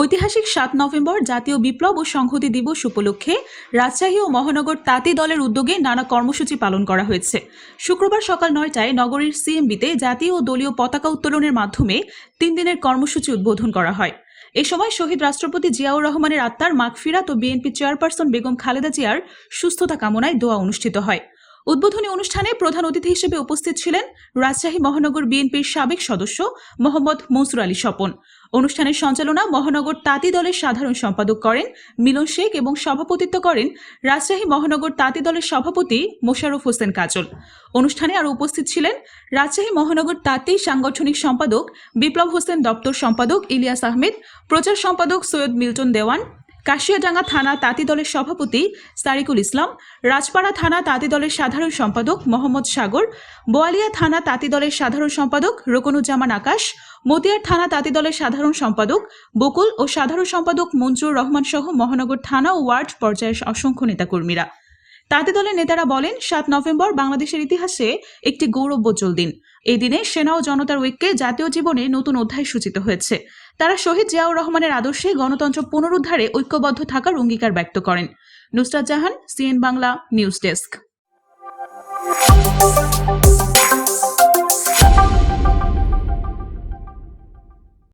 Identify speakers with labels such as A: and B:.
A: ঐতিহাসিক সাত নভেম্বর জাতীয় বিপ্লব ও সংহতি দিবস উপলক্ষে রাজশাহী ও মহানগর তাঁতি দলের উদ্যোগে নানা কর্মসূচি পালন করা হয়েছে শুক্রবার সকাল নয়টায় নগরীর সিএমবিতে জাতীয় ও দলীয় পতাকা উত্তোলনের মাধ্যমে তিন দিনের কর্মসূচি উদ্বোধন করা হয় এ সময় শহীদ রাষ্ট্রপতি জিয়াউর রহমানের আত্মার মাগফিরাত ও বিএনপি চেয়ারপারসন বেগম খালেদা জিয়ার সুস্থতা কামনায় দোয়া অনুষ্ঠিত হয় উদ্বোধনী অনুষ্ঠানে প্রধান অতিথি হিসেবে উপস্থিত ছিলেন রাজশাহী মহানগর বিএনপির সাবেক সদস্য মোহাম্মদ মনসুর আলী স্বপন অনুষ্ঠানের সঞ্চালনা মহানগর তাঁতি দলের সাধারণ সম্পাদক করেন মিলন শেখ এবং সভাপতিত্ব করেন রাজশাহী মহানগর তাঁতি দলের সভাপতি মোশারফ হোসেন কাজল অনুষ্ঠানে আরও উপস্থিত ছিলেন রাজশাহী মহানগর তাঁতি সাংগঠনিক সম্পাদক বিপ্লব হোসেন দপ্তর সম্পাদক ইলিয়াস আহমেদ প্রচার সম্পাদক সৈয়দ মিল্টন দেওয়ান কাশিয়াডাঙ্গা থানা তাঁতি দলের সভাপতি সারিকুল ইসলাম রাজপাড়া থানা তাঁতি দলের সাধারণ সম্পাদক মোহাম্মদ সাগর বোয়ালিয়া থানা তাঁতি দলের সাধারণ সম্পাদক রোকনুজ্জামান আকাশ মতিয়ার থানা তাঁতি দলের সাধারণ সম্পাদক বকুল ও সাধারণ সম্পাদক মঞ্জুর রহমান সহ মহানগর থানা ও ওয়ার্ড পর্যায়ের অসংখ্য নেতাকর্মীরা তাতে দলের নেতারা বলেন সাত নভেম্বর বাংলাদেশের ইতিহাসে একটি বচল দিন এই দিনে সেনা ও জনতার ঐক্যে জাতীয় জীবনে নতুন অধ্যায় সূচিত হয়েছে তারা শহীদ জিয়াউর রহমানের আদর্শে গণতন্ত্র পুনরুদ্ধারে ঐক্যবদ্ধ থাকার অঙ্গীকার ব্যক্ত করেন Nusrat Jahan CN Bangla news desk